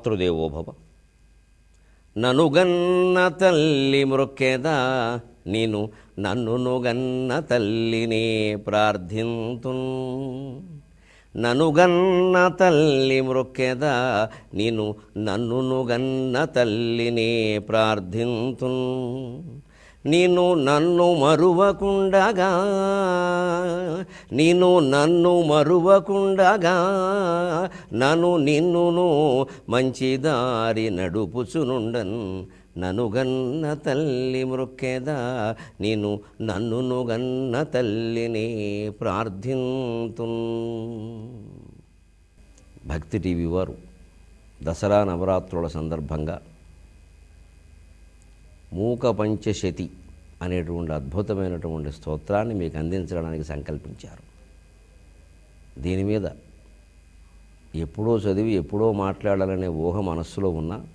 మాతృదేవోభవ ననుగన్న తల్లి మృక్కెదా నేను నన్ను గన్న తల్లినే ప్రార్థింతున్. ననుగన్న తల్లి మృక్కెదా నేను నన్ను గన్న తల్లినే ప్రార్థింతున్. నేను నన్ను మరువకుండగా నేను నన్ను మరువకుండగా నన్ను నిన్నును మంచి దారి నడుపుచునుండన్. ననుగన్న తల్లి మృక్కెదా నేను నన్నును గన్న తల్లిని ప్రార్థింతు భక్తి టీవీ వారు దసరా నవరాత్రుల సందర్భంగా మూక పంచశతి అనేటువంటి అద్భుతమైనటువంటి స్తోత్రాన్ని మీకు అందించడానికి సంకల్పించారు. దీని మీద ఎప్పుడో చదివి ఎప్పుడో మాట్లాడాలనే ఊహ మనస్సులో ఉన్నా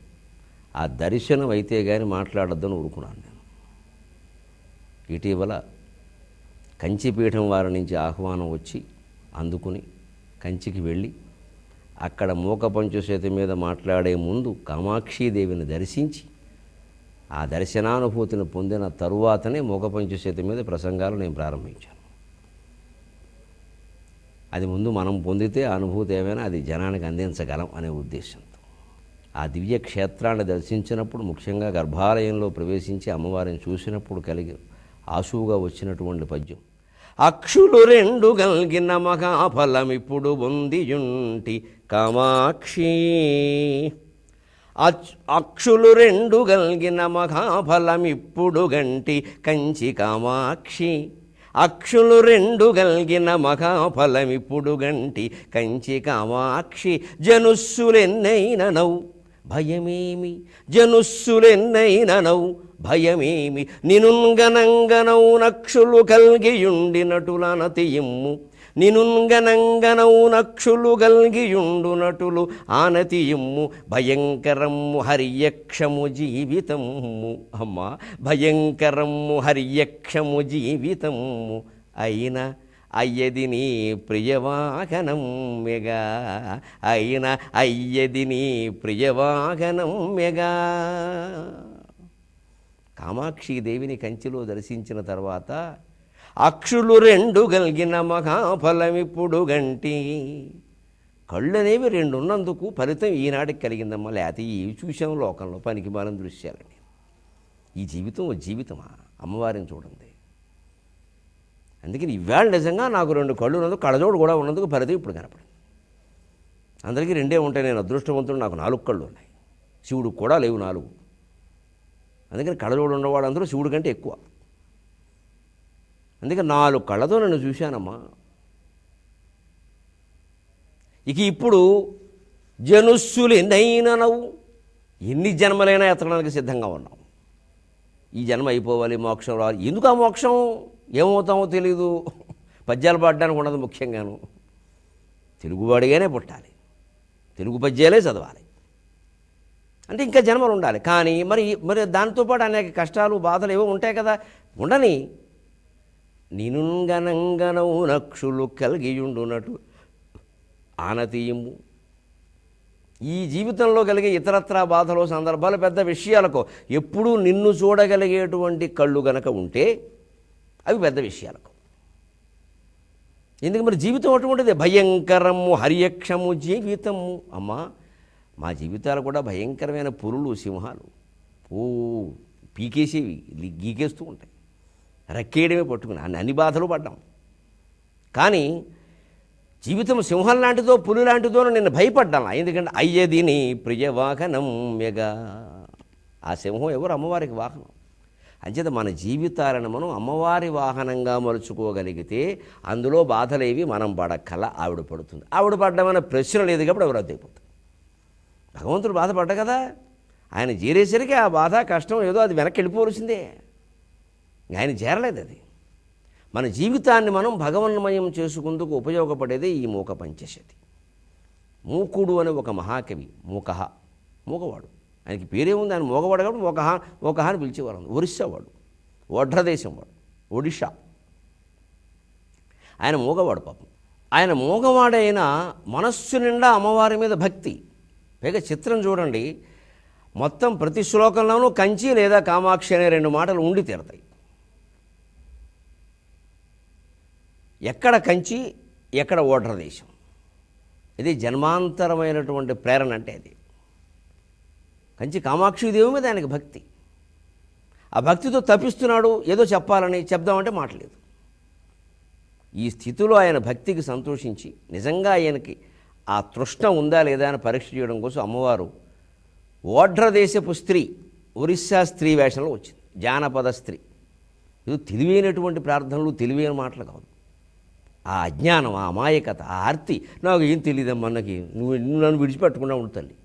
ఆ దర్శనం అయితే కానీ మాట్లాడొద్దని ఊరుకున్నాను నేను. ఇటీవల కంచిపీఠం వారి నుంచి ఆహ్వానం వచ్చి అందుకుని కంచికి వెళ్ళి అక్కడ మూక పంచశతి మీద మాట్లాడే ముందు కామాక్షీదేవిని దర్శించి ఆ దర్శనానుభూతిని పొందిన తరువాతనే మూక మీద ప్రసంగాలు నేను ప్రారంభించాను. అది ముందు మనం పొందితే అనుభూతి ఏమైనా అది జనానికి అందించగలం అనే ఉద్దేశంతో. ఆ దివ్య క్షేత్రాన్ని దర్శించినప్పుడు ముఖ్యంగా గర్భాలయంలో ప్రవేశించి అమ్మవారిని చూసినప్పుడు కలిగి ఆశువుగా వచ్చినటువంటి పద్యం. అక్షులు రెండు గల్గిన మహాఫలమిప్పుడు పొందియుంటి కామాక్షి. అక్షులు రెండు గల్గిన మహాఫలమిప్పుడు గంటి కంచి కామాక్షి. అక్షులు రెండు గల్గిన మహాఫలమిప్పుడు గంటి కంచి కామాక్షి. జనుస్సులెన్నైననవు భయమేమి? జనుస్సులెన్నైననవు భయమేమి? నినుంగనంగనౌ నక్షులు కల్గియుండినటులనతియిమ్ము నినుంగనంగనౌ నక్షులు గల్గియుండునటులు ఆనతియుమ్ము భయంకరము హర్యక్షము జీవితము అమ్మ భయంకరము హర్యక్షము జీవితము అయిన అయ్యది నీ ప్రియవాహనం మెగా. అయిన అయ్యది నీ ప్రియవాహనం మెగా. కామాక్షిదేవిని కంచిలో దర్శించిన తర్వాత అక్షులు రెండు కలిగిన మహాఫలమిప్పుడు గంటి. కళ్ళు అనేవి రెండు ఉన్నందుకు ఫలితం ఈనాటికి కలిగిందమ్మా. లేకపోతే ఇవి చూసాం లోకంలో పనికి మాలం దృశ్యాలని ఈ జీవితం ఓ జీవితమా? అమ్మవారిని చూడండి. అందుకని ఇవాళ నిజంగా నాకు రెండు కళ్ళు ఉన్నందుకు కళ్ళజోడు కూడా ఉన్నందుకు ఫలితం ఇప్పుడు కనపడింది. అందరికీ రెండే ఉంటాయి. నేను అదృష్టవంతుడు నాకు నాలుగు కళ్ళు ఉన్నాయి. శివుడు కూడా లేవు నాలుగు. అందుకని కళ్ళజోడు అందరూ శివుడు కంటే ఎక్కువ. అందుకే నాలుగు కళ్ళతో నన్ను చూశానమ్మా. ఇక ఇప్పుడు జనుస్సులు ఎన్నైననవు ఎన్ని జన్మలైనా ఎత్తడానికి సిద్ధంగా ఉన్నాం ఈ జన్మ అయిపోవాలి మోక్షం రావాలి. ఎందుకు ఆ మోక్షం? ఏమవుతామో తెలీదు. పద్యాలు పాడడానికి ఉండదు ముఖ్యంగాను. తెలుగువాడిగానే పుట్టాలి. తెలుగు పద్యాలే చదవాలి. అంటే ఇంకా జన్మలు ఉండాలి. కానీ మరి మరి దాంతోపాటు అనేక కష్టాలు బాధలు ఏవో ఉంటాయి కదా. ఉండని నినుంగనంగనవు నక్షులు కలిగియుండునటు ఆనతీయము. ఈ జీవితంలో కలిగే ఇతరత్రా బాధలు సందర్భాలు పెద్ద విషయాలకు ఎప్పుడూ నిన్ను చూడగలిగేటువంటి కళ్ళు గనక ఉంటే అవి పెద్ద విషయాలకు. ఎందుకు మరి జీవితం అటువంటిది? భయంకరము హరియక్షము జీవితము. అమ్మా మా జీవితాలు కూడా భయంకరమైన పురులు సింహాలు. ఓ పీకేసేవి గీకేస్తూ ఉంటాయి. రక్కేయడమే పట్టుకుని అన్ని అన్ని బాధలు పడ్డాం. కానీ జీవితం సింహం లాంటిదో పులి లాంటిదో నేను భయపడ్డాను ఎందుకంటే అయ్యది ప్రియ ప్రియవాహనం మెగా ఆ సింహం ఎవరు? అమ్మవారికి వాహనం. అంచేత మన జీవితాలను మనం అమ్మవారి వాహనంగా మలుచుకోగలిగితే అందులో బాధలేవి మనం పడక్కల ఆవిడ పడుతుంది. ఆవిడ పడ్డమన్న ప్రశ్న లేదు కాబట్టి ఎవరు అద్దెపోతుంది భగవంతుడు బాధపడ్డ కదా. ఆయన చేరేసరికి ఆ బాధ కష్టం ఏదో అది వెనక్కి వెళ్ళిపోవలసిందే. ఆయన చేరలేదు అది. మన జీవితాన్ని మనం భగవన్మయం చేసుకుందుకు ఉపయోగపడేదే ఈ మూక పంచశతి. మూకుడు అనే ఒక మహాకవి మూకహ మూగవాడు. ఆయనకి పేరేముంది? ఆయన మూగవాడు కాబట్టి మూకహ మూకహ అని పిలిచేవారు ఒరిస్సా వాడు ఒడ్రదేశం వాడు ఒడిషా. ఆయన మూగవాడు పాపం. ఆయన మూగవాడైన మనస్సు నిండా అమ్మవారి మీద భక్తి. పైగా చిత్రం చూడండి మొత్తం ప్రతి శ్లోకంలోనూ కంచి లేదా కామాక్షి అనే రెండు మాటలు ఉండి తీరతాయి. ఎక్కడ కంచి ఎక్కడ ఓటర్ దేశం. ఇది జన్మాంతరమైనటువంటి ప్రేరణ అంటే అది. కంచి కామాక్షిదేవి మీద ఆయనకి భక్తి. ఆ భక్తితో తప్పిస్తున్నాడు ఏదో చెప్పాలని చెప్దామంటే మాటలేదు. ఈ స్థితిలో ఆయన భక్తికి సంతోషించి నిజంగా ఆయనకి ఆ తృష్ణ ఉందా లేదా అని పరీక్ష చేయడం కోసం అమ్మవారు ఓడ్రదేశపు స్త్రీ ఒరిస్సా స్త్రీ వేషంలో వచ్చింది. జానపద స్త్రీ. ఇది తెలివైనటువంటి ప్రార్థనలు తెలివైన మాటలు కాదు. ఆ అజ్ఞానం ఆ అమాయకత ఆ ఆర్తి నాకు ఏం తెలియదమ్మా నాకు నువ్వు నువ్వు నన్ను విడిచిపెట్టకుండా ఉండు తల్లి.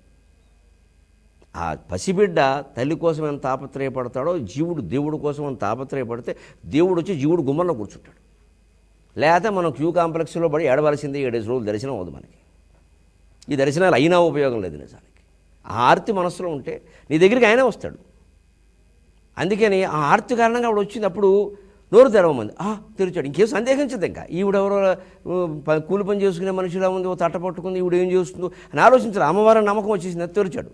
ఆ పసిబిడ్డ తల్లి కోసం ఎంత తాపత్రయపడతాడో జీవుడు దేవుడు కోసం ఎంత తాపత్రయపడితే దేవుడు వచ్చి జీవుడు గుమ్మంలో కూర్చుంటాడు. లేకపోతే మనం క్యూ కాంప్లెక్స్లో పడి ఏడవలసిందే ఏడేసి రోజులు దర్శనం అవ్వదు మనకి. ఈ దర్శనాలు అయినా ఉపయోగం లేదు నిజానికి. ఆ ఆర్తి మనసులో ఉంటే నీ దగ్గరికి ఆయన వస్తాడు. అందుకని ఆ ఆర్తి కారణంగా ఆవిడ వచ్చింది అప్పుడు నోరు తెరవమంది. ఆ తెరిచాడు. ఇంకేం సందేహించదు ఇంకా. ఈవిడెవరో కూలి పని చేసుకునే మనిషిలా ఉంది ఓ తట్ట పట్టుకుంది ఈవిడ ఏం చేస్తుందో అని ఆలోచించారు. అమ్మవారి నమ్మకం వచ్చేసింది అది తెరిచాడు.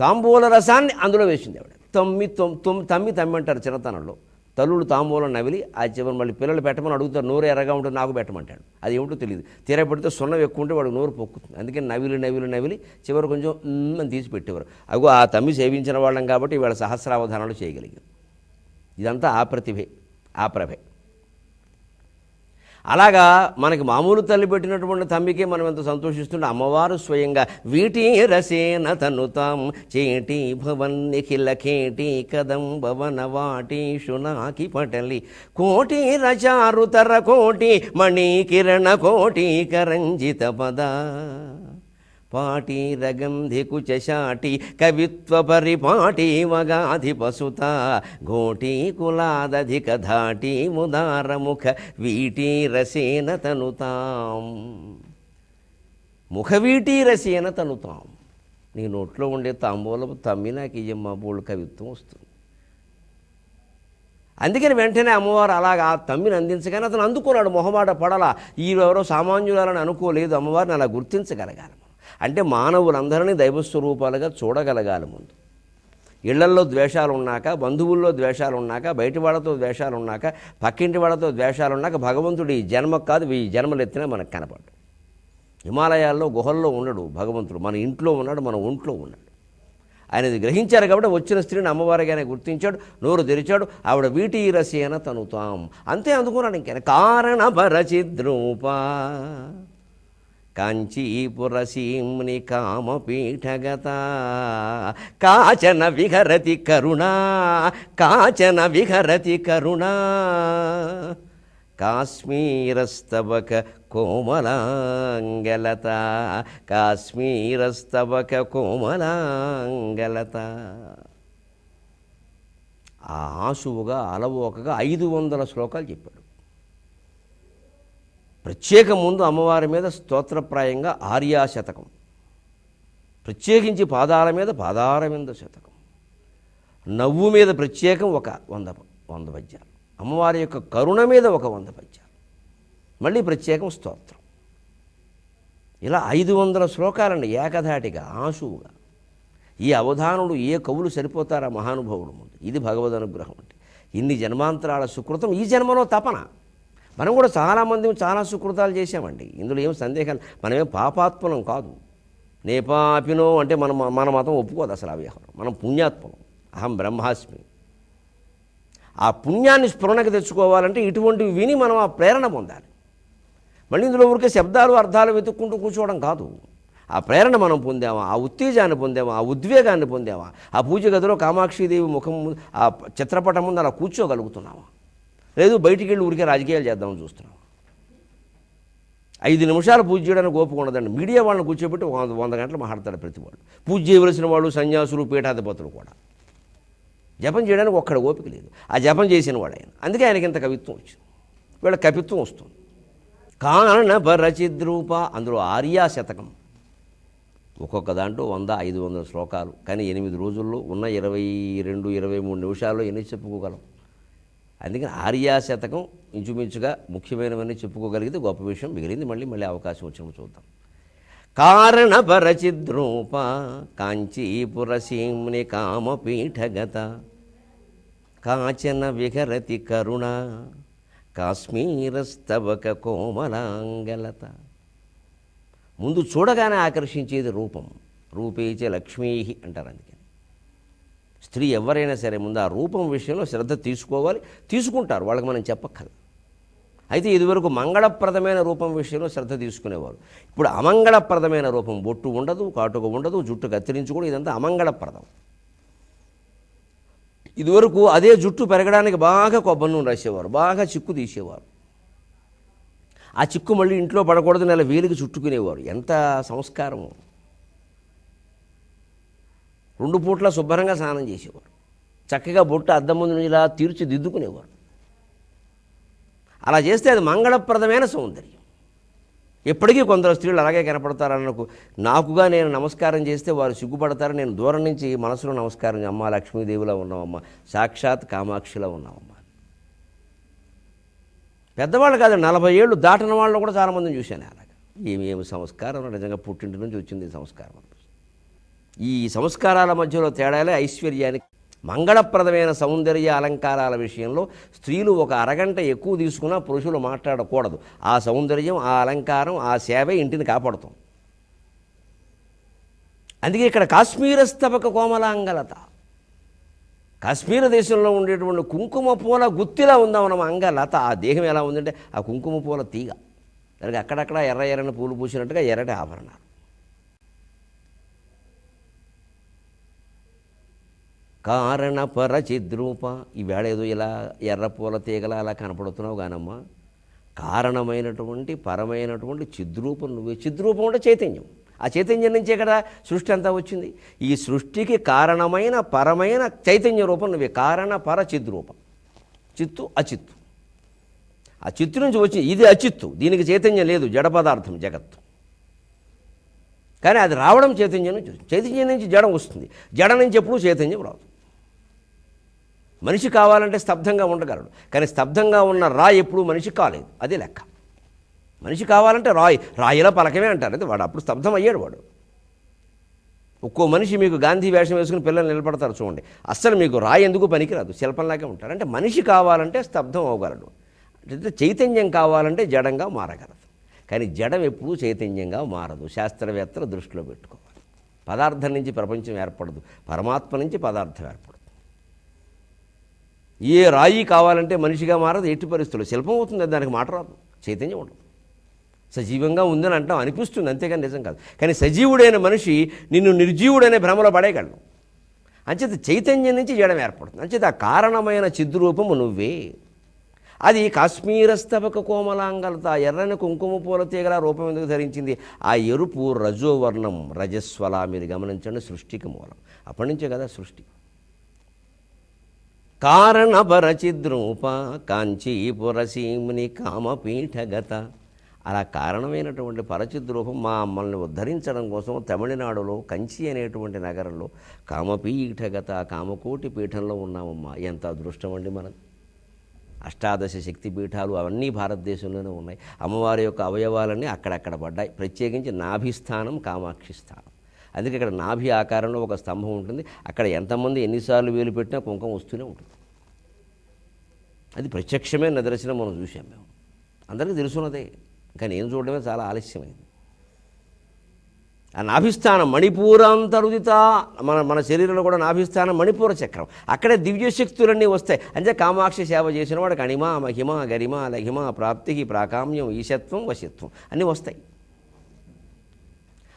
తాంబూల రసాన్ని అందులో వేసింది ఆవిడ. తమ్మి తొమ్ తమ్మి తమ్మి అంటారు చిన్నతనంలో. తల్లుడు తాంబూలం నవిలి ఆ చివరి మళ్ళీ పిల్లలు పెట్టమని అడుగుతారు. నోరు ఎర్రగా ఉంటుంది నాకు పెట్టమంటాడు. అది ఏమిటో తెలియదు. తీరా పెడితే సున్నం ఎక్కువ ఉంటే వాడు నోరు పొక్కుతుంది. అందుకని నవిలి నవిలి నవిలి చివరి కొంచెం అని తీసి పెట్టేవారు. అగో ఆ తమ్మి సేవించిన వాళ్ళం కాబట్టి వీళ్ళ సహస్రావధానాలు చేయగలిగాం. ఇదంతా ఆ ప్రతిభే. ఆ ప్రభే. అలాగా మనకి మామూలు తల్లి పెట్టినటువంటి తమ్మికే మనం ఎంత సంతోషిస్తుంటే అమ్మవారు స్వయంగా వీటి రసేన తనుతాం చేటి భవన్ నిఖిల కేటి కదం భవన వాటీషు నాకి పటలి. కోటి రచారుతర కోటి మణి కిరణ కోటి కరంజిత పద. పాటి రగంధి కుచాటి కవిత్వ పరిపాటి మగాధిపసుత. ఘోటి కులాదధిక ధాటి ముదారముఖ వీటి రసేన తనుతాం. ముఖవీటి రసేన తనుతాం. నీ నోట్లో ఉండే తాంబూలపు తమ్మి నాకు ఇయ్యమ్మ బోళ్ళు కవిత్వం వస్తుంది. అందుకని వెంటనే అమ్మవారు అలాగా ఆ తమ్మిని అందించగానే అతను అందుకున్నాడు మొహమాట పడలా. ఎవరో సామాన్యులని అనుకోలేదు. అమ్మవారిని అలా గుర్తించగలగాలి. అంటే మానవులందరినీ దైవస్వరూపాలుగా చూడగలగాలి ముందు. ఇళ్ళల్లో ద్వేషాలు ఉన్నాక బంధువుల్లో ద్వేషాలు ఉన్నాక బయటి వాళ్ళతో ద్వేషాలు ఉన్నాక పక్కింటి వాళ్ళతో ద్వేషాలు ఉన్నాక భగవంతుడు ఈ జన్మ కాదు ఈ జన్మలెత్తినా మనకు కనపడు హిమాలయాల్లో గుహల్లో ఉండడు భగవంతుడు. మన ఇంట్లో ఉన్నాడు మన ఒంట్లో ఉన్నాడు. ఆయన గ్రహించారు కాబట్టి వచ్చిన స్త్రీని అమ్మవారిగానే గుర్తించాడు నోరు తెరిచాడు ఆవిడ వీటి రసేన తనుతాం. అంతే అందుకున్నాడు ఇంకేనా కారణ భరచిద్రూప కాంచీపురసీమ్ని కామపీఠగత. కాచన విహరతి కరుణా కాచన విహరతి కరుణా. కాశ్మీరస్తవక కోమలాంగలత కాశ్మీరస్తవక కోమలాంగలత. ఆ ఆశువుగా అలవోకగా ఐదు వందల శ్లోకాలు చెప్పాడు. ప్రత్యేక ముందు అమ్మవారి మీద స్తోత్రప్రాయంగా ఆర్యా శతకం. ప్రత్యేకించి పాదాల మీద పాదారవింద శతకం. నవ్వు మీద ప్రత్యేకం ఒక వంద వంద పద్యాలు. అమ్మవారి యొక్క కరుణ మీద ఒక వంద పద్యాలు. మళ్ళీ ప్రత్యేకం స్తోత్రం. ఇలా ఐదు వందల శ్లోకాలండి ఏకధాటిగా ఆశువుగా ఈ అవధానుడు ఏ కవులు సరిపోతారా మహానుభావుడు ముందు? ఇది భగవద్ అనుగ్రహం అంటే. ఇన్ని జన్మాంతరాల సుకృతం ఈ జన్మలో తపన. మనం కూడా చాలామంది చాలా సుకృతాలు చేశామండి. ఇందులో ఏం సందేహం మనమేం పాపాత్మలం కాదు. నే పాపినో అంటే మనం మన మతం ఒప్పుకోదు అసలు ఆ వ్యవహారం. మనం పుణ్యాత్మలం. అహం బ్రహ్మాస్మి. ఆ పుణ్యాన్ని స్ఫురణకు తెచ్చుకోవాలంటే ఇటువంటివి విని మనం ఆ ప్రేరణ పొందాలి. మళ్ళీ ఇందులో ఊరికే శబ్దాలు అర్థాలు వెతుక్కుంటూ కూర్చోవడం కాదు. ఆ ప్రేరణ మనం పొందామా? ఆ ఉత్తేజాన్ని పొందామా? ఆ ఉద్వేగాన్ని పొందామా? ఆ పూజ గదిలో కామాక్షిదేవి ముఖం ముందు ఆ చిత్రపటం ముందు అలా కూర్చోగలుగుతున్నామా? లేదు బయటికి వెళ్ళి ఊరికే రాజకీయాలు చేద్దామని చూస్తున్నాం. ఐదు నిమిషాలు పూజ చేయడానికి ఓపిక ఉండదండి. మీడియా వాళ్ళని కూర్చోబెట్టి వంద వంద గంటలు మాట్లాడతాడు ప్రతి వాళ్ళు. పూజ చేయవలసిన వాళ్ళు సన్యాసులు పీఠాధిపతులు కూడా. జపం చేయడానికి ఒక్కడ ఓపిక లేదు. ఆ జపం చేసిన వాడు ఆయన. అందుకే ఆయనకి ఇంత కవిత్వం వచ్చింది. వీళ్ళ కవిత్వం వస్తుంది. కారణ భరచిద్రూప అందులో ఆర్యా శతకం. ఒక్కొక్క దాంట్లో వంద ఐదు వందల శ్లోకాలు. కానీ ఎనిమిది రోజుల్లో ఉన్న ఇరవై రెండు ఇరవై మూడు నిమిషాల్లో ఎన్ని చెప్పుకోగలం? అందుకని ఆర్యా శతకం ఇంచుమించుగా ముఖ్యమైనవన్నీ చెప్పుకోగలిగితే గొప్ప విషయం. మిగిలింది మళ్ళీ మళ్ళీ అవకాశం వచ్చినప్పుడు చూద్దాం. కారణపరచిద్రూప కాంచీపురసీమ్ని కామపీఠగత కాచన విహరతి కరుణ కాశ్మీరస్తవక కోమలాంగలత. ముందు చూడగానే ఆకర్షించేది రూపం. రూపేచ లక్ష్మీ అంటారు అందుకే. స్త్రీ ఎవరైనా సరే ముందు ఆ రూపం విషయంలో శ్రద్ధ తీసుకోవాలి తీసుకుంటారు. వాళ్ళకి మనం చెప్పక్కర్లేదు. అయితే ఇదివరకు మంగళప్రదమైన రూపం విషయంలో శ్రద్ధ తీసుకునేవారు. ఇప్పుడు అమంగళప్రదమైన రూపం బొట్టు ఉండదు కాటుక ఉండదు జుట్టు కత్తిరించుకోవడం ఇదంతా అమంగళప్రదం. ఇదివరకు అదే జుట్టు పెరగడానికి బాగా కొబ్బరి నూనె రాసేవారు బాగా చిక్కు తీసేవారు. ఆ చిక్కు మళ్ళీ ఇంట్లో పడకూడదు నెల వేలికి చుట్టుకునేవారు. ఎంత సంస్కారము. రెండు పూట్ల శుభ్రంగా స్నానం చేసేవారు చక్కగా బొట్టు అద్దం ముందు ఇలా తీర్చిదిద్దుకునేవారు అలా చేస్తే అది మంగళప్రదమైన సౌందర్యం. ఎప్పటికీ కొందరు స్త్రీలు అలాగే కనపడతారన్నకు నాకుగా నేను నమస్కారం చేస్తే వారు సిగ్గుపడతారు. నేను దూరం నుంచి మనసులో నమస్కారం అమ్మ లక్ష్మీదేవిలో ఉన్నామమ్మ సాక్షాత్ కామాక్షిలో ఉన్నామమ్మ పెద్దవాళ్ళు కాదు నలభై ఏళ్ళు దాటిన వాళ్ళు కూడా చాలామందిని చూశాను అలాగ. ఏమి ఏమి సంస్కారం నిజంగా పుట్టింటి నుంచి వచ్చింది ఈ సంస్కారం అనిపిస్తుంది ఈ సంస్కారాల మధ్యలో తేడాలే ఐశ్వర్యానికి. మంగళప్రదమైన సౌందర్య అలంకారాల విషయంలో స్త్రీలు ఒక అరగంట ఎక్కువ తీసుకున్నా పురుషులు మాట్లాడకూడదు. ఆ సౌందర్యం ఆ అలంకారం ఆ సేవే ఇంటిని కాపాడుతాం అందుకే ఇక్కడ కాశ్మీరస్తవక కోమలాంగలత. కాశ్మీర దేశంలో ఉండేటువంటి కుంకుమ పూల గుత్తిలా ఉందా మనం అంగలత ఆ దేహం ఎలా ఉందంటే ఆ కుంకుమ పూల తీగ. దానికి అక్కడక్కడ ఎర్ర ఎర్రని పూలు పూసినట్టుగా ఎర్రటి ఆభరణాలు. కారణపర చిద్రూప ఈవేళ ఏదో ఇలా ఎర్ర పూల తీగల అలా కనపడుతున్నావు కానమ్మా కారణమైనటువంటి పరమైనటువంటి చిద్రూపం నువ్వే. చిద్రూపం అంటే చైతన్యం. ఆ చైతన్యం నుంచే కదా సృష్టి అంతా వచ్చింది. ఈ సృష్టికి కారణమైన పరమైన చైతన్య రూపం నువ్వే. కారణ పర చిద్రూపం చిత్తు అచిత్తు. ఆ చిత్తు నుంచి వచ్చి ఇది అచిత్తు. దీనికి చైతన్యం లేదు. జడ పదార్థం జగత్తు. కానీ అది రావడం చైతన్యం నుంచి చైతన్యం నుంచి జడం వస్తుంది. జడ నుంచి ఎప్పుడూ చైతన్యం రాదు. మనిషి కావాలంటే స్తబ్దంగా ఉండగలడు. కానీ స్తబ్దంగా ఉన్న రాయి ఎప్పుడూ మనిషి కాలేదు. అదే లెక్క. మనిషి కావాలంటే రాయి రాయిలా పలకమే అంటారు. అది వాడు అప్పుడు స్తబ్దం అయ్యాడు వాడు. ఒక్కో మనిషి మీకు గాంధీ వేషం వేసుకుని పిల్లలు నిలబడతారు చూడండి. అస్సలు మీకు రాయి ఎందుకు పనికిరాదు? శిల్పంలాగే ఉంటారు. అంటే మనిషి కావాలంటే స్తబ్దం అవ్వగలడు. అంటే చైతన్యం కావాలంటే జడంగా మారగలదు. కానీ జడం ఎప్పుడూ చైతన్యంగా మారదు. శాస్త్రవేత్తలు దృష్టిలో పెట్టుకోవాలి. పదార్థం నుంచి ప్రపంచం ఏర్పడదు. పరమాత్మ నుంచి పదార్థం ఏర్పడదు. ఏ రాయి కావాలంటే మనిషిగా మారదు ఎట్టి పరిస్థితులు శిల్పం అవుతుంది దానికి మాట రాదు. చైతన్యం ఉండదు. సజీవంగా ఉందని అంటాం అనిపిస్తుంది అంతేగాని నిజం కాదు. కానీ సజీవుడైన మనిషి నిన్ను నిర్జీవుడనే భ్రమలో పడేయగలను అంచేత చైతన్యం నుంచి జడం ఏర్పడుతుంది. అంచేత ఆ కారణమైన చిద్రూపము నువ్వే. అది కాశ్మీరస్తవక కోమలాంగలత ఎర్రని కుంకుమ పూల తీగల రూపం ఎందుకు ధరించింది? ఆ ఎరుపు రజోవర్ణం రజస్వల మీరు గమనించండి సృష్టికి మూలం. అప్పటి నుంచే కదా సృష్టి. కారణపరచిద్రూప కాంచీపురసీముని కామపీఠగత. అలా కారణమైనటువంటి పరచిద్రూపం మా మమ్మల్ని ఉద్ధరించడం కోసం తమిళనాడులో కంచి అనేటువంటి నగరంలో కామపీఠగత కామకోటి పీఠంలో ఉన్నామమ్మా. ఎంత అదృష్టం అండి మనం అష్టాదశ శక్తి పీఠాలు అవన్నీ భారతదేశంలోనే ఉన్నాయి. అమ్మవారి యొక్క అవయవాలన్నీ అక్కడక్కడ పడ్డాయి. ప్రత్యేకించి నాభిస్థానం కామాక్షి స్థానం. అందుకే ఇక్కడ నాభి ఆకారంలో ఒక స్తంభం ఉంటుంది. అక్కడ ఎంతమంది ఎన్నిసార్లు వేలు పెట్టినా కుంకం వస్తూనే ఉంటుంది. అది ప్రత్యక్షమే నిదర్శనం మనం చూసాం మేము. అందరికీ తెలుసున్నదే. కానీ ఏం చూడడమే చాలా ఆలస్యమైంది. ఆ నాభిస్థానం మణిపూరాంతరుదిత మన మన శరీరంలో కూడా నాభిస్థానం మణిపూర చక్రం. అక్కడే దివ్యశక్తులన్నీ వస్తాయి. అంటే కామాక్షి సేవ చేసిన వాడికి అణిమ మహిమ గరిమ లహిమ ప్రాప్తికి ప్రాకామ్యం ఈశత్వం వశత్వం అన్నీ వస్తాయి.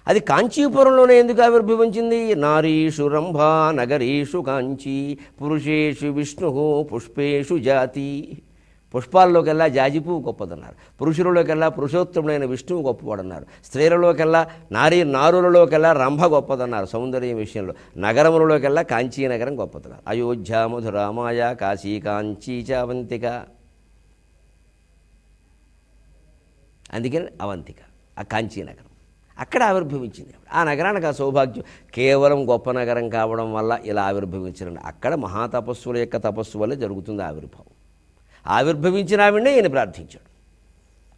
అది కాంచీపురంలోనే ఎందుకు ఆవిర్భవించింది? నారీషు రంభ నగరీషు కాంచీ పురుషేషు విష్ణు పుష్పేషు జాతి. పుష్పాల్లోకెల్లా జాజిపువ్వు గొప్పదన్నారు. పురుషులలోకెల్లా పురుషోత్తముడైన విష్ణువు గొప్పవాడన్నారు. స్త్రీలలోకెల్లా నారీ నారులలోకెల్లా రంభ గొప్పదన్నారు సౌందర్యం విషయంలో. నగరములలోకెల్లా కాంచీ నగరం గొప్పదన్నారు. అయోధ్య మధురామాయ కాశీ కాంచీ చావంతిక. అందుకని అవంతిక. ఆ కాంచీ నగరం. అక్కడ ఆవిర్భవించింది. ఆ నగరానికి ఆ సౌభాగ్యం కేవలం గొప్ప నగరం కావడం వల్ల ఇలా ఆవిర్భవించారండి. అక్కడ మహాతపస్సుల యొక్క తపస్సు వల్ల జరుగుతుంది ఆవిర్భావం. ఆవిర్భవించిన ఆవిడనే ఈయన ప్రార్థించాడు.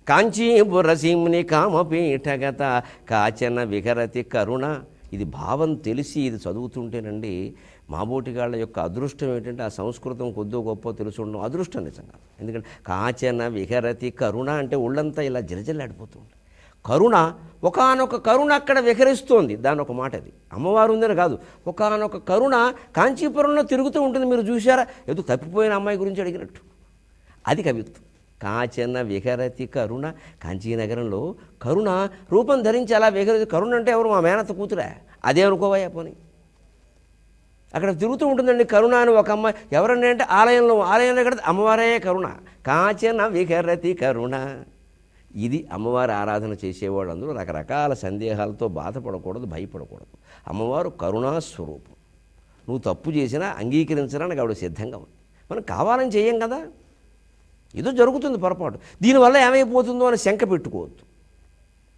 కాంచీపురసీముని కామపీఠగత కాచన విహరతి కరుణ. ఇది భావం తెలిసి ఇది చదువుతుంటేనండి మాబోటిగాళ్ళ యొక్క అదృష్టం ఏంటంటే ఆ సంస్కృతం కొద్దో గొప్ప తెలుసు ఉండడం అదృష్టం నిజంగా. ఎందుకంటే కాచన విహరతి కరుణ అంటే ఒళ్ళంతా ఇలా జిలజిల్లాడిపోతుంది కరుణ ఒకానొక కరుణ అక్కడ విహరిస్తోంది. దాని ఒక మాట అది అమ్మవారు ఉందని కాదు. ఒకానొక కరుణ కాంచీపురంలో తిరుగుతూ ఉంటుంది. మీరు చూశారా? ఏదో తప్పిపోయిన అమ్మాయి గురించి అడిగినట్టు. అది కవిత్వం. కాచన విహరతి కరుణ కాంచీనగరంలో కరుణ రూపం ధరించి అలా విహరతి కరుణ అంటే ఎవరు? మా మేనత్త కూతురా. అదే అనుకోవయ్యా పోనీ? అక్కడ తిరుగుతూ ఉంటుందండి కరుణ అని ఒక అమ్మాయి. ఎవరండి అంటే ఆలయంలో ఆలయంలో కడితే అమ్మవారే కరుణ. కాచన విహరతి కరుణ. ఇది అమ్మవారి ఆరాధన చేసేవాళ్ళందరూ రకరకాల సందేహాలతో బాధపడకూడదు భయపడకూడదు. అమ్మవారు కరుణా స్వరూపం. నువ్వు తప్పు చేసినా అంగీకరించడానికి ఆవిడ సిద్ధంగా ఉంది. మనం కావాలని చేయం కదా? ఏదో జరుగుతుంది పొరపాటు. దీనివల్ల ఏమైపోతుందో అని శంక పెట్టుకోవద్దు.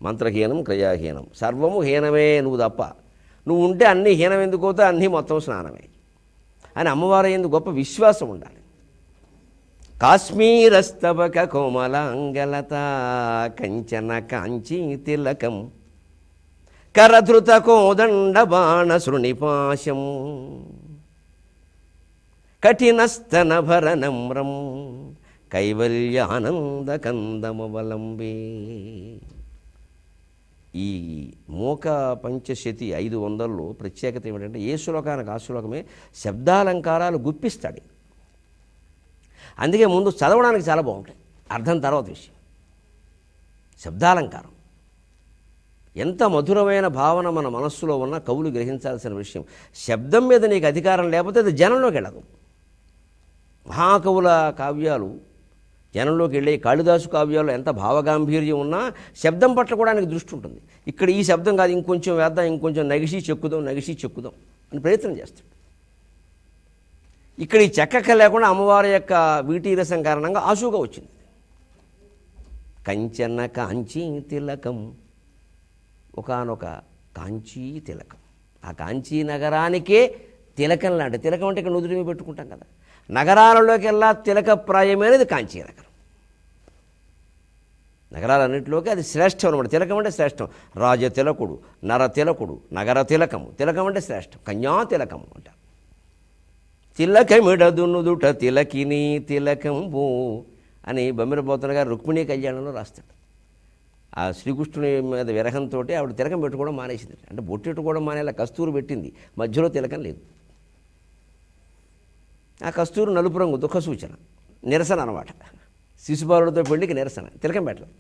మంత్రహీనం క్రియాహీనం సర్వము హీనమే నువ్వు తప్ప. నువ్వు ఉంటే అన్నీ హీనం ఎందుకు అవుతాయి? అన్నీ మొత్తం స్నానమే. అని అమ్మవారు ఎందుకు గొప్ప విశ్వాసం ఉండాలి. కాశ్మీరస్తవక కోమలాంగలత కంచన కాంచీ తిలకం కరధృత కోదండ బాణ శృణిపాశం కఠినస్తన భరనమ్రం కైవల్యానంద కందమవలంబే ఈ మూక పంచశతి ఐదు వందల్లో ప్రత్యేకత ఏమిటంటే ఏ శ్లోకానికి ఆ శ్లోకమే శబ్దాలంకారాలు గుప్పిస్తాడు. అందుకే ముందు చదవడానికి చాలా బాగుంటాయి. అర్థం తర్వాత విషయం. శబ్దాలంకారం. ఎంత మధురమైన భావన మన మనస్సులో ఉన్న కవులు గ్రహించాల్సిన విషయం. శబ్దం మీద నీకు అధికారం లేకపోతే అది జనంలోకి వెళ్ళదు. మహాకవుల కావ్యాలు జనంలోకి వెళ్ళే కాళిదాసు కావ్యాల్లో ఎంత భావగాంభీర్యం ఉన్నా శబ్దం పట్ల కూడా ఆయనకు దృష్టి ఉంటుంది. ఇక్కడ ఈ శబ్దం కాదు ఇంకొంచెం వేద్దాం ఇంకొంచెం నగిసి చెక్కుదాం నగిసి చెక్కుదాం అని ప్రయత్నం చేస్తాడు. ఇక్కడ ఈ చెక్కక లేకుండా అమ్మవారి యొక్క వీటి రసం కారణంగా ఆశుగా వచ్చింది. కంచన కాంచీ తిలకం ఒకానొక కాంచీ తిలకం. ఆ కాంచీ నగరానికే తిలకం లాంటి తిలకం అంటే ఇక్కడ నుదుటి మీద పెట్టుకుంటాం కదా. నగరాలలోకెల్లా తిలకప్రాయమైనది కాంచీ నగరం. నగరాలన్నింటిలోకి అది శ్రేష్టం అనమాట తిలకం అంటే శ్రేష్టం. రాజ తిలకుడు నర తిలకుడు నగర తిలకము తిలకం అంటే శ్రేష్టం. కన్యా తిలకము అంటారు. తిలకమిడదునుదుట తిలకిని తిలకంబు అని బొమ్మిరపోతన గారు రుక్మిణీ కళ్యాణంలో రాస్తాడు. ఆ శ్రీకృష్ణుని మీద విరహంతో ఆవిడ తిలకం పెట్టుకోవడం మానేసింది. అంటే బొట్టెట్టుకోవడం మానేలా కస్తూరు పెట్టింది. మధ్యలో తిలకం లేదు. ఆ కస్తూరు నలుపు రంగు దుఃఖ సూచన నిరసన అనమాట శిశుపాలుడితో పెళ్ళికి నిరసన తిలకం పెట్టలేదు.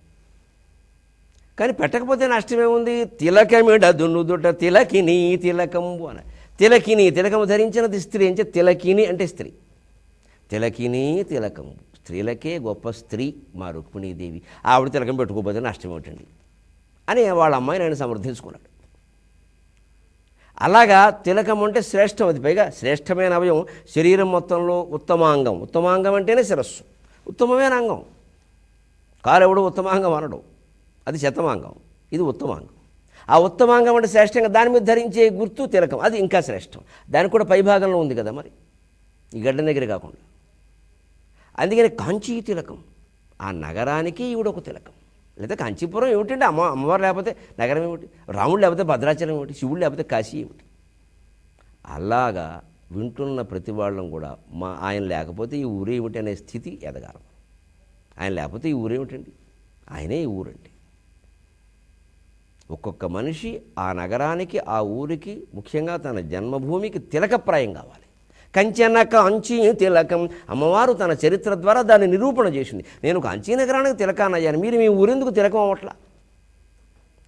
కానీ పెట్టకపోతే నష్టమేముంది తిలకమిడ దున్నుదుట తిలకిని తిలకంబు అని తిలకిని తిలకము ధరించినది స్త్రీ అంటే తిలకిని అంటే స్త్రీ. తిలకిని తిలకము. స్త్రీలకే గొప్ప స్త్రీ మా రుక్మిణీదేవి. ఆవిడ తిలకం పెట్టుకోబోతే నష్టం ఏమిటండి? అని వాళ్ళ అమ్మాయిని ఆయన సమర్థించుకున్నాడు. అలాగా తిలకం అంటే శ్రేష్టం అది పైగా శ్రేష్టమైన అవయం శరీరం మొత్తంలో ఉత్తమాంగం. ఉత్తమాంగం అంటేనే శిరస్సు. ఉత్తమమైన అంగం. కారెవడు ఉత్తమాంగం అనడు. అది శతమాంగం. ఇది ఉత్తమాంగం. ఆ ఉత్తమాంగం అంటే శ్రేష్టంగా దాని మీద ధరించే గుర్తు తిలకం. అది ఇంకా శ్రేష్టం. దానికి కూడా పైభాగంలో ఉంది కదా మరి. ఈ గడ్డ దగ్గర కాకుండా. అందుకని కాంచీ తిలకం. ఆ నగరానికి ఈవిడ ఒక తిలకం. లేదా కాంచీపురం ఏమిటంటే అమ్మ అమ్మవారు లేకపోతే నగరం ఏమిటి? రాముడు లేకపోతే భద్రాచలం ఏమిటి? శివుడు లేకపోతే కాశీ ఏమిటి? అలాగా వింటున్న ప్రతి వాళ్ళం కూడా మా ఆయన లేకపోతే ఈ ఊరేమిటి అనే స్థితి ఎదగాలం. ఆయన లేకపోతే ఈ ఊరేమిటండి ఆయనే ఈ ఊరండి. ఒక్కొక్క మనిషి ఆ నగరానికి ఆ ఊరికి ముఖ్యంగా తన జన్మభూమికి తిలకప్రాయం కావాలి. కంచెన కాంచీ తిలకం అమ్మవారు తన చరిత్ర ద్వారా దాన్ని నిరూపణ చేసింది. నేను కాంచీ నగరానికి తిలకానయ్యాను మీరు మీ ఊరెందుకు తిలకం అవ్వట్లా?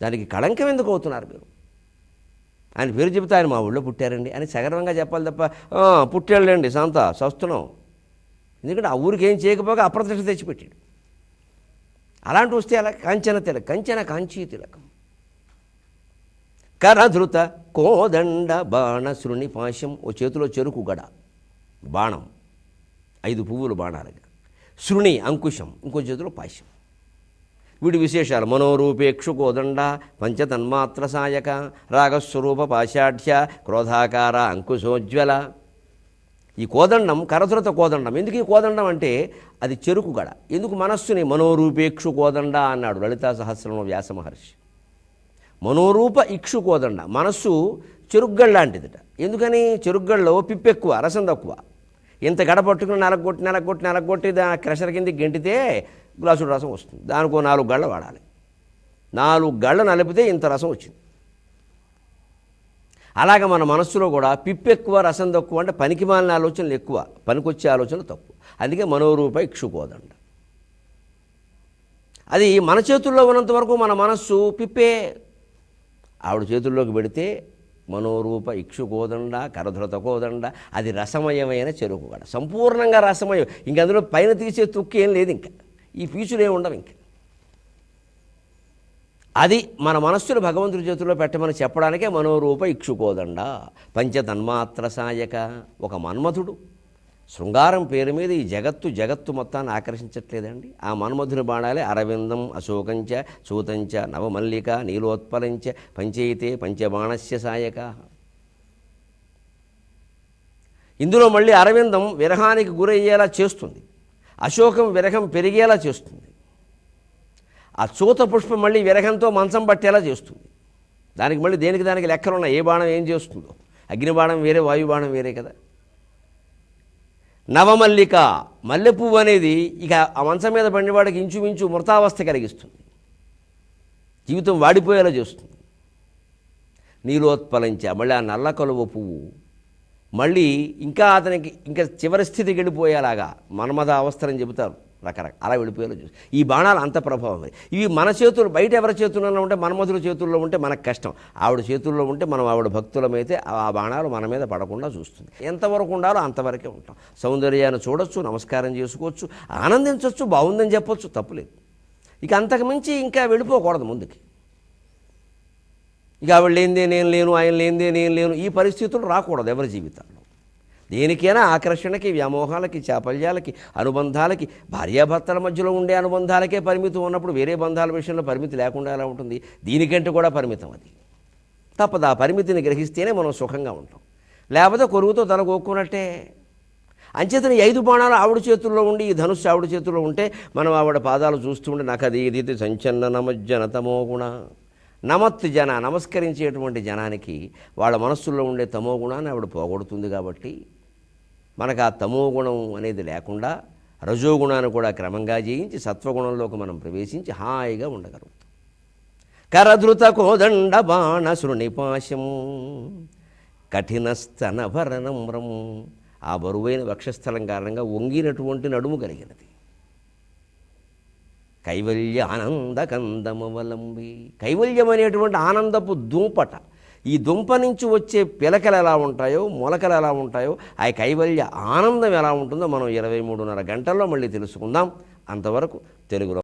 దానికి కళంకం ఎందుకు అవుతున్నారు మీరు? ఆయన పేరు చెబితే ఆయన మా ఊళ్ళో పుట్టారండి. అని సగర్వంగా చెప్పాలి తప్ప "ఆ, సంత సస్తున్నాం. ఎందుకంటే ఆ ఊరికి ఏం చేయకపోగా అప్రతిష్ట తెచ్చిపెట్టాడు. అలాంటి వస్తే అలా కంచెన తిలకం కంచెన కాంచీ తిలకం. కరధృత కోదండ బాణ శృణి పాశం ఓ చేతిలో చెరుకు గడ బాణం ఐదు పువ్వులు బాణాలుగా. శృణి అంకుశం ఇంకో చేతిలో పాశం. వీడి విశేషాలు మనోరూపేక్షు కోదండ పంచతన్మాత్ర సాయక రాగస్వరూప పాశాఢ్య క్రోధాకార అంకుశోజ్వల. ఈ కోదండం కరధృత కోదండం. ఎందుకు ఈ కోదండం అంటే అది చెరుకు గడ. ఎందుకు మనస్సుని మనోరూపేక్షు కోదండ అన్నాడు లలితా సహస్రంలో వ్యాస మహర్షి. మనోరూప ఇక్షు కోదండ మనస్సు చెరుగ్గళ్ళ లాంటిదిట. ఎందుకని? చెరుగ్గళ్ళలో పిప్పు ఎక్కువ రసం తక్కువ. ఇంత గడ పట్టుకుని నెలకొట్టి నెలకొట్టి నెలకొట్టి దాని క్రషర్ కింద గెంటితే గ్లాసుడు రసం వస్తుంది. దానికో నాలుగు గళ్ళ వాడాలి. నాలుగు గళ్ళ నలిపితే ఇంత రసం వచ్చింది. అలాగే మన మనస్సులో కూడా పిప్పు ఎక్కువ రసం తక్కువ అంటే పనికి మాలిన ఆలోచనలు ఎక్కువ పనికొచ్చే ఆలోచనలు తక్కువ. అందుకే మనోరూప ఇక్షుకోదండ. అది మన చేతుల్లో ఉన్నంత వరకు మన మనస్సు పిప్పే ఆవిడ చేతుల్లోకి పెడితే మనోరూప ఇక్షుకోదండ కరధృత కోదండ అది రసమయమైన చెరుకు గడ సంపూర్ణంగా రసమయం. ఇంక అందులో పైన తీసే తుక్కు ఏం లేదు ఇంకా. ఈ పీచులు ఏమి ఉండవు ఇంకా. అది మన మనస్సును భగవంతుడి చేతుల్లో పెట్టమని చెప్పడానికే మనోరూప ఇక్షుకోదండ పంచతన్మాత్ర సాయక ఒక మన్మథుడు శృంగారం పేరు మీద ఈ జగత్తు జగత్తు మొత్తాన్ని ఆకర్షించట్లేదండి. ఆ మన్మధుని బాణాలే అరవిందం అశోకంచ సూతంచ నవమల్లిక నీలోత్పలంచ పంచయితే పంచబాణస్య సాయక. ఇందులో మళ్ళీ అరవిందం విరహానికి గురయ్యేలా చేస్తుంది. అశోకం విరహం పెరిగేలా చేస్తుంది. ఆ చూత పుష్పం మళ్ళీ విరహంతో మంచం పట్టేలా చేస్తుంది. దానికి మళ్ళీ దేనికి దానికి లెక్కలు ఉన్నాయి ఏ బాణం ఏం చేస్తుందో? అగ్ని బాణం వేరే వాయు బాణం వేరే కదా. నవమల్లిక మల్లెపువ్వు అనేది ఇక ఆ మంచం మీద పడినవాడికి ఇంచుమించు మృతావస్థ కలిగిస్తుంది. జీవితం వాడిపోయేలా చేస్తుంది. నీలోత్పలంచ మళ్ళీ ఆ నల్ల కలువ పువ్వు మళ్ళీ ఇంకా అతనికి ఇంకా చివరి స్థితికి వెళ్ళిపోయేలాగా మన్మద అవస్థలని చెబుతారు. రకరకాల అలా వెళ్ళిపోయేలా చూసి. ఈ బాణాలు అంత ప్రభావం ఇవి మన చేతులు బయట ఎవరి చేతుల్లో ఉంటే మన్మధుల చేతుల్లో ఉంటే మనకు కష్టం. ఆవిడ చేతుల్లో ఉంటే మనం ఆవిడ భక్తులమైతే ఆ బాణాలు మన మీద పడకుండా చూస్తుంది. ఎంతవరకు ఉండాలో అంతవరకే ఉంటాం. సౌందర్యాన్ని చూడొచ్చు నమస్కారం చేసుకోవచ్చు ఆనందించవచ్చు బాగుందని చెప్పొచ్చు తప్పులేదు ఇక అంతకు మించి ఇంకా వెళ్ళిపోకూడదు ముందుకి. ఇక ఆవిడ లేనిదే నేను లేను ఆయన లేనిదే నేను లేను ఈ పరిస్థితులు రాకూడదు ఎవరి జీవితాల్లో. దేనికైనా ఆకర్షణకి వ్యామోహాలకి చాపల్యాలకి అనుబంధాలకి భార్యాభర్తల మధ్యలో ఉండే అనుబంధాలకే పరిమితం ఉన్నప్పుడు వేరే బంధాల విషయంలో పరిమితి లేకుండా ఎలా ఉంటుంది? దీనికంటే కూడా పరిమితం అది. తప్పదు. ఆ పరిమితిని గ్రహిస్తేనే మనం సుఖంగా ఉంటాం. లేకపోతే కొరువుతో తల కోక్కున్నట్టే. అంచేతని ఐదు బాణాలు ఆవిడ చేతుల్లో ఉండి ఈ ధనుస్సు ఆవిడ చేతుల్లో ఉంటే మనం ఆవిడ పాదాలు చూస్తుంటే నాకు అది ఇది సంచన్న నమజ్జన తమో గుణ. నమత్ జన నమస్కరించేటువంటి జనానికి వాళ్ళ మనస్సుల్లో ఉండే తమో గుణాన్ని ఆవిడ పోగొడుతుంది కాబట్టి మనకు ఆ తమో గుణం అనేది లేకుండా రజోగుణాన్ని కూడా క్రమంగా జయించి సత్వగుణంలోకి మనం ప్రవేశించి హాయిగా ఉండగలుగుతాం. కరధృత కోదండ బాణ శృణిపాశం కఠినస్తనభరణమ్రం ఆ బరువైన వక్షస్థలం కారణంగా వంగినటువంటి నడుము కలిగినది. కైవల్య ఆనంద కందమవలంబి కైవల్యం అనేటువంటి ఆనందపు దూపట ఈ దుంప నుంచి వచ్చే పిలకలు ఎలా ఉంటాయో మొలకలు ఎలా ఉంటాయో ఆ కైవల్య ఆనందం ఎలా ఉంటుందో మనం ఇరవై మూడున్నర గంటల్లో మళ్ళీ తెలుసుకుందాం. అంతవరకు తెలుగులో